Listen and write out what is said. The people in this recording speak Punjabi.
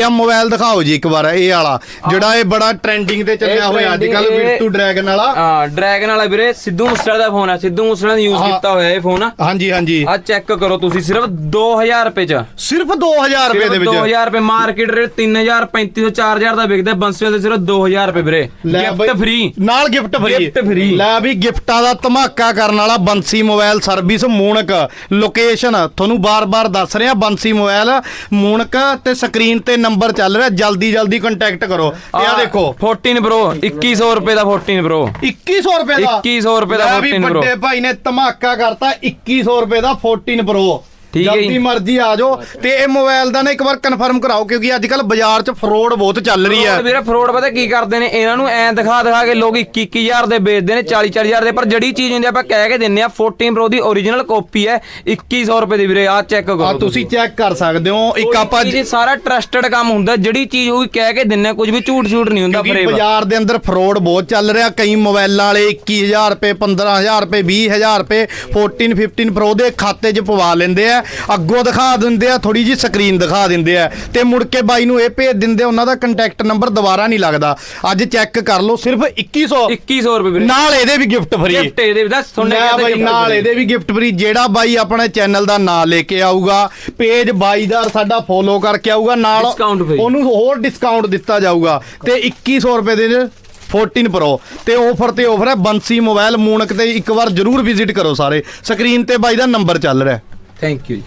ਤੇ ਆ ਮੋਬਾਈਲ ਦਿਖਾਓ ਜੀ ਇੱਕ ਵਾਰ ਇਹ ਵਾਲਾ ਜਿਹੜਾ ਇਹ ਬੜਾ ਟ੍ਰੈਂਡਿੰਗ ਤੇ ਚੱਲਿਆ ਹੋਇਆ ਅੱਜ ਕੱਲ ਬਿਰਤੂ ਡਰੈਗਨ ਵਾਲਾ। ਹਾਂ ਡਰੈਗਨ ਵਾਲਾ ਵੀਰੇ ਸਿੱਧੂ ਮੂਸੇਵਾਲੇ ਦਾ ਫੋਨ ਹੈ ਸਿੱਧੂ ਮੂਸੇਵਾਲੇ ਨੇ ਯੂਜ਼। ਕੀਤਾ ਹੋਇਆ ਇਹ ਫੋਨ ਹਾਂਜੀ ਹਾਂਜੀ। ਆ ਚੈੱਕ ਕਰੋ ਤੁਸੀਂ ਸਿਰਫ 2000 ਰੁਪਏ ਚ। ਸਿਰਫ 2000 ਰੁਪਏ ਦੇ ਵਿੱਚ। 2000 ਰੁਪਏ ਮਾਰਕੀਟ ਰੇਟ 3000 3500 4000 ਦਾ ਵਿਕਦਾ ਬੰਸਵੇ ਦੇ ਸਿਰਫ 2000 ਰੁਪਏ ਵੀਰੇ। ਗਿਫਟ ਫ੍ਰੀ ਨਾਲ ਗਿਫਟ ਫ੍ਰੀ Gift free। ਲੈ ਵੀ ਗਿਫਟਾਂ ਦਾ ਧਮਾਕਾ ਕਰਨ ਵਾਲਾ Bansi mobile service Moonak location ਤੁਹਾਨੂੰ ਬਾਰ-ਬਾਰ ਦੱਸ ਰਿਹਾ ਬੰਸੀ ਮੋਬਾਈਲ ਮੂਣਕ ਤੇ ਸਕਰੀਨ ਤੇ ਨੰਬਰ ਚੱਲ ਰਿਹਾ ਜਲਦੀ ਜਲਦੀ ਕੰਟੈਕਟ ਕਰੋ। ਤੇ ਆ ਦੇਖੋ। 14 Pro 2100 ਰੁਪਏ ਦਾ 14 Pro 2100 ਰੁਪਏ ਦਾ? 2100 ਰੁਪਏ ਦਾ ਲੈ ਵੀ 14 Pro। ਵੱਡੇ ਭਾਈ ਨੇ ਧਮਾਕਾ ਕਰਤਾ 2100 ਰੁਪਏ ਦਾ 14 Pro ਠੀਕ ਹੈ ਜੀ। ਜਲਦੀ ਮਰਜ਼ੀ ਆ ਜਾਓ। ਤੇ ਇਹ ਮੋਬਾਈਲ ਦਾ ਨਾ ਇੱਕ ਵਾਰ ਕਨਫਰਮ ਕਰਾਓ ਕਿਉਂਕਿ ਅੱਜ ਕੱਲ ਬਾਜ਼ਾਰ 'ਚ ਫਰੋਡ ਬਹੁਤ ਚੱਲ ਰਹੀ ਹੈ। ਵੀਰੇ ਫਰੋਡ ਪਤਾ ਕੀ ਕਰਦੇ ਨੇ? ਇਹਨਾਂ ਨੂੰ ਐਂ ਦਿਖਾ ਦਿਖਾ ਕੇ ਲੋਕ 21 21000 ਦੇ ਵੇਚਦੇ ਨੇ 40 40000 ਦੇ। ਪਰ ਜਿਹੜੀ ਚੀਜ਼ ਹੁੰਦੀ ਆਪਾਂ ਕਹਿ ਕੇ ਦਿੰਨੇ ਆ 14 Pro ਦੀ origignal ਕਾਪੀ ਹੈ 2100 ਰੁਪਏ ਦੀ ਵੀਰੇ ਆ ਚੈੱਕ ਕਰੋ ਆ ਤੁਸੀਂ। ਚੈੱਕ ਕਰ ਸਕਦੇ ਹੋ। ਇੱਕ ਆਪਾਂ ਇਹ ਸਾਰਾ ਟਰਸਟਡ ਕੰਮ ਹੁੰਦਾ ਜਿਹੜੀ ਚੀਜ਼ ਹੋਈ ਕਹਿ ਕੇ ਦਿੰਨੇ ਕੁਝ ਵੀ ਝੂਠ ਝੂਠ ਨਹੀਂ ਹੁੰਦਾ ਫਰੇਬ ਬਾਜ਼ਾਰ ਦੇ ਅੰਦਰ ਫਰੋਡ ਬਹੁਤ ਚੱਲ ਰਿਹਾ। ਕਈ ਮੋਬਾਈਲਾਂ ਵਾਲੇ 21000 ਰੁਪਏ 15000 ਰੁਪਏ 20000 ਰੁਪਏ 14 15 ਪ੍ਰੋ ਦੇ ਖਾਤੇ 'ਚ ਪਵਾ ਲੈਂਦੇ ਆ। ਅੱਗੋਂ ਦਿਖਾ ਦਿੰਦੇ ਆ ਥੋੜੀ ਜੀ ਸਕਰੀਨ ਦਿਖਾ ਦਿੰਦੇ ਆ। ਤੇ ਮੁੜ ਕੇ ਬਾਈ ਨੂੰ ਇਹ ਭੇਜ ਦਿੰਦੇ ਆ, ਉਹਨਾਂ ਦਾ ਕੰਟੈਕਟ ਨੰਬਰ ਦੁਬਾਰਾ ਨਹੀਂ ਲੱਗਦਾ। ਅੱਜ ਚੈੱਕ ਕਰ ਲਓ ਸਿਰਫ 2100 2100 ਰੁਪਏ ਵੀਰੇ। ਨਾਲ ਇਹਦੇ ਵੀ ਗਿਫਟ ਫਰੀ ਗਿਫਟ ਇਹਦੇ ਦੱਸ ਤੁਹਾਨੂੰ ਲੈ ਬਾਈ ਨਾਲ ਇਹਦੇ ਵੀ ਗਿਫਟ ਫਰੀ ਜਿਹੜਾ ਬਾਈ ਆਪਣੇ ਚੈਨਲ ਦਾ ਨਾਮ ਲੈ ਕੇ ਆਊਗਾ ਪੇਜ ਬਾਈ ਦਾ ਸਾਡਾ ਫੋਲੋ ਕਰਕੇ ਆਊਗਾ ਨਾਲ Discount free। ਉਹਨੂੰ ਹੋਰ ਡਿਸਕਾਊਂਟ ਦਿੱਤਾ ਜਾਊਗਾ। ਤੇ 2100 ਰੁਪਏ ਦੇ 14 Pro ਤੇ ਆਫਰ ਤੇ ਆਫਰ ਹੈ ਬੰਸੀ ਮੋਬਾਈਲ ਮੂਨਕ ਤੇ ਇੱਕ ਵਾਰ ਜਰੂਰ ਵਿਜ਼ਿਟ ਕਰੋ ਸਾਰੇ। ਸਕਰੀਨ ਤੇ ਬਾਈ ਦਾ ਨੰਬਰ ਚੱਲ ਰਿਹਾ। Thank you.